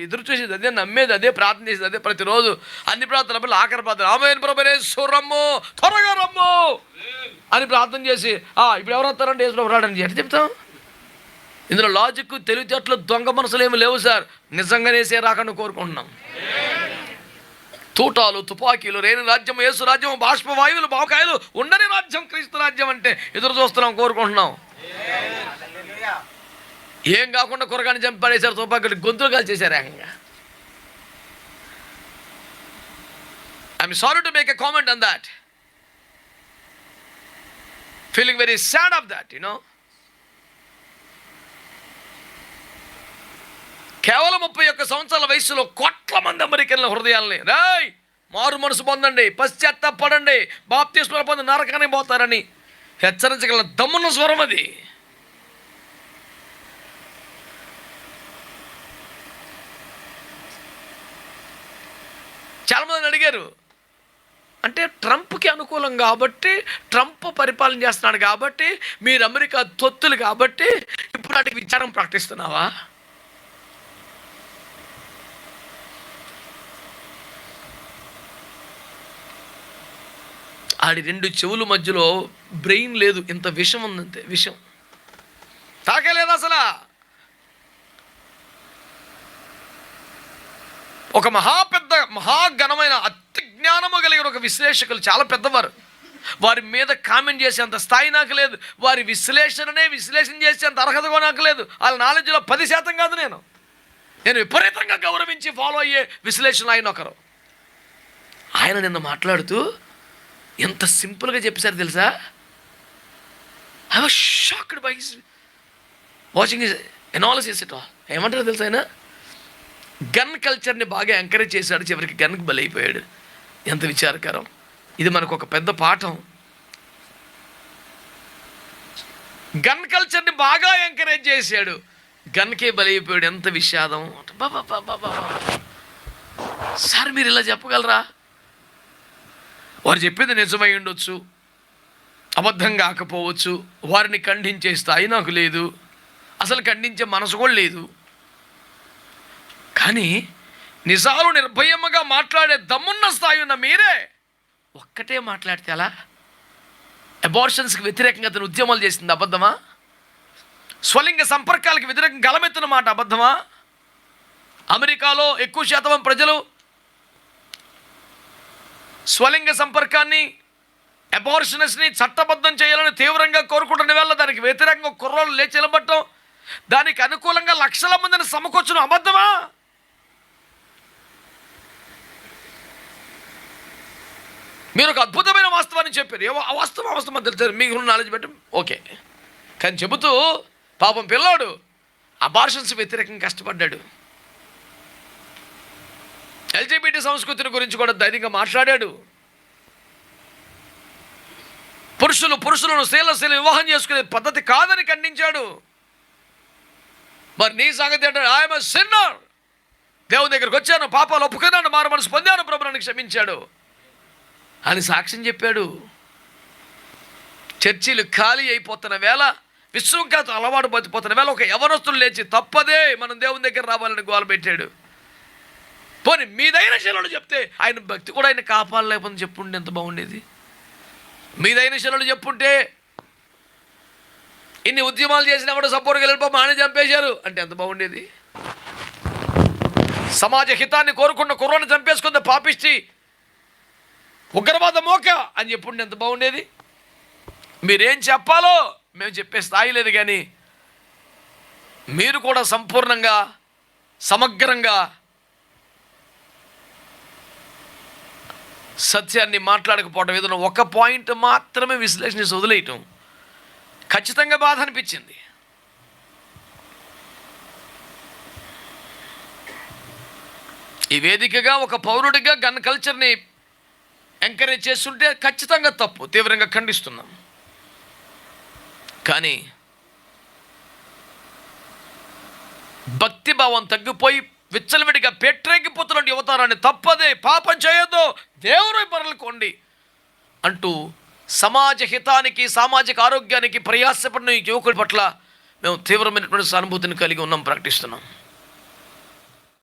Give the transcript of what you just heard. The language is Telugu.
ఎదురు చూసేది అదే నమ్మేది అదే ప్రార్థన చేసేది అదే ప్రతిరోజు. అన్ని ప్రార్థనలు ఆఖరి ప్రార్థన ఆమెన్ ప్రభరేశ్వర సురమ్ము త్వరగా రమ్ము అని ప్రార్థన చేసి ఆ ఇప్పుడు ఎవరు వస్తారంటే యేసు రాడని ఎట్లా చెప్తాం ఇందులో లాజిక్ తెలివితేటలు దొంగ మనసులు ఏమి లేవు సార్. నిజంగానేసే రాకుండా కోరుకుంటున్నాం. తూటాలు తుపాకీలు రేణు రాజ్యం యేసు రాజ్యం బాష్పవాయువులు బావకాయలు ఉండని రాజ్యం క్రీస్తు రాజ్యం అంటే ఎదురు చూస్తున్నాం కోరుకుంటున్నాం. ఏం కాకుండా కురగాని చంపి పడేశారు తుపాకీలు గొంతులు కాల్చేశారు ఏకంగా. I'm sorry to make a comment on that feeling very sad of that you know కేవలం ముప్పై ఒక్క సంవత్సరాల వయసులో కోట్ల మంది అమెరికన్ల హృదయాల్ని రాయ్ మారు మనసు పొందండి పశ్చాత్తాపడండి బాప్తీస్మర పొంది నరకానికి పోతారని హెచ్చరించగల దమ్మున్న స్వరం అది. చాలామంది అడిగారు. అంటే ట్రంప్కి అనుకూలం కాబట్టి ట్రంప్ పరిపాలన చేస్తున్నాడు కాబట్టి మీరు అమెరికా తొత్తులు కాబట్టి ఇప్పుడు వాటికి విచారం ప్రకటిస్తున్నావా? ఆడి రెండు చెవుల మధ్యలో బ్రెయిన్ లేదు ఇంత విషం ఉందంతే విషం. తాకలేదు అసలు? ఒక మహా పెద్ద మహాఘనమైన అతి జ్ఞానము కలిగిన ఒక విశ్లేషకులు చాలా పెద్దవారు. వారి మీద కామెంట్ చేసేంత స్థాయి నాకు లేదు. వారి విశ్లేషణనే విశ్లేషణ చేసేంత అర్హత కూడా నాకు లేదు. వాళ్ళ నాలెడ్జ్లో పది శాతం కాదు నేను. నేను విపరీతంగా గౌరవించి ఫాలో అయ్యే విశ్లేషణ ఆయన ఒకరు. ఆయన నిన్న మాట్లాడుతూ ఎంత సింపుల్గా చెప్పేశారు తెలుసా? I was shocked by watching his analysis it ఏమంటారు తెలుసా ఆయన? గన్ కల్చర్ని బాగా ఎంకరేజ్ చేశాడు చివరికి గన్కి బలైపోయాడు. ఎంత విచారకరం. ఇది మనకు ఒక పెద్ద పాఠం. గన్ కల్చర్ని బాగా ఎంకరేజ్ చేశాడు. గన్కే బలైపోయాడు. ఎంత విషాదం. సార్ మీరు ఇలా చెప్పగలరా? వారు చెప్పింది నిజమై ఉండొచ్చు. అబద్ధం కాకపోవచ్చు. వారిని ఖండించే స్థాయి నాకు లేదు. అసలు ఖండించే మనసు కూడా లేదు. కానీ నిజాలు నిర్భయముగా మాట్లాడే దమ్మున్న స్థాయి ఉన్న మీరే ఒక్కటే మాట్లాడితే అలా అబార్షన్స్కి వ్యతిరేకంగా అతను ఉద్యమాలు చేసింది అబద్ధమా? స్వలింగ సంపర్కాలకు వ్యతిరేకంగా గలమెత్తిన మాట అబద్ధమా? అమెరికాలో ఎక్కువ శాతం ప్రజలు స్వలింగ సంపర్కాన్ని అబార్షనస్ని చట్టబద్ధం చేయాలని తీవ్రంగా కోరుకుంటున్న వేళ దానికి వ్యతిరేకంగా కుర్రోళ్ళు లేచి నిలబడటం దానికి అనుకూలంగా లక్షల మందిని సమకూర్చడం అబద్ధమా? మీరు ఒక అద్భుతమైన వాస్తవాన్ని చెప్పారు. ఏవో ఆ వాస్తవం వాస్తవం తెలుసు. మీకు నాలెడ్జ్ పెట్టి ఓకే. కానీ చెబుతూ పాపం పిల్లాడు అబార్షన్స్ వ్యతిరేకంగా కష్టపడ్డాడు. ఎల్జీబీటీ సంస్కృతిని గురించి కూడా ధైర్యంగా మాట్లాడాడు. పురుషులు పురుషులను స్త్రీల స్త్రీలు వివాహం చేసుకునే పద్ధతి కాదని ఖండించాడు. మరి నీ సంగతి ఏంటంటే ఆయన సిన్నర్ దేవుని దగ్గరికి వచ్చాను పాపాలు ఒప్పుకున్నాను మారు మనసు పొందాను ప్రభు క్షమించాడు. అని సాక్ష్యం చెప్పాడు. చర్చిలు ఖాళీ అయిపోతున్న వేళ విశ్వంకాత అలవాటు బతిపోతున్న వేళ ఒక యవనస్తులు లేచి తప్పదే మనం దేవుని దగ్గర రావాలని గోలపెట్టాడు పోనీ మీదైన శిలలు చెప్తే ఆయన భక్తి కూడా ఆయన కాపాడలేకపోతే చెప్పుండే ఎంత బాగుండేది. మీదైన శిలలు చెప్పుంటే ఇన్ని ఉద్యమాలు చేసినా కూడా సపోర్ట్గా వెళ్ళిపో మాని చంపేశారు. అంటే ఎంత బాగుండేది. సమాజ హితాన్ని కోరుకున్న కుర్రను చంపేసుకుంది పాపిష్టి. ఉగ్రవాద మోక అని చెప్పుండే ఎంత బాగుండేది? మీరేం చెప్పాలో మేము చెప్పే స్థాయి లేదు కానీ మీరు కూడా సంపూర్ణంగా సమగ్రంగా సత్యాన్ని మాట్లాడకపోవడం ఏదైనా ఒక పాయింట్ మాత్రమే విశ్లేషణ వదిలేయటం ఖచ్చితంగా బాధ అనిపించింది. ఈ వేదికగా ఒక పౌరుడిగా గన్ కల్చర్ని ఎంకరేజ్ చేస్తుంటే ఖచ్చితంగా తప్పు తీవ్రంగా ఖండిస్తున్నాం. కానీ భక్తి భావం తగ్గిపోయి విచ్చలవిడిగా పెట్టరేగిపోతున్న యువతారాన్ని తప్పదే పాపం చేయొద్దు దేవుని పరలుకోండి అంటూ సమాజ హితానికి సామాజిక ఆరోగ్యానికి ప్రయాసపడిన యువకుడి పట్ల మేము తీవ్రమైనటువంటి సానుభూతిని కలిగి ఉన్నాం ప్రకటిస్తున్నాం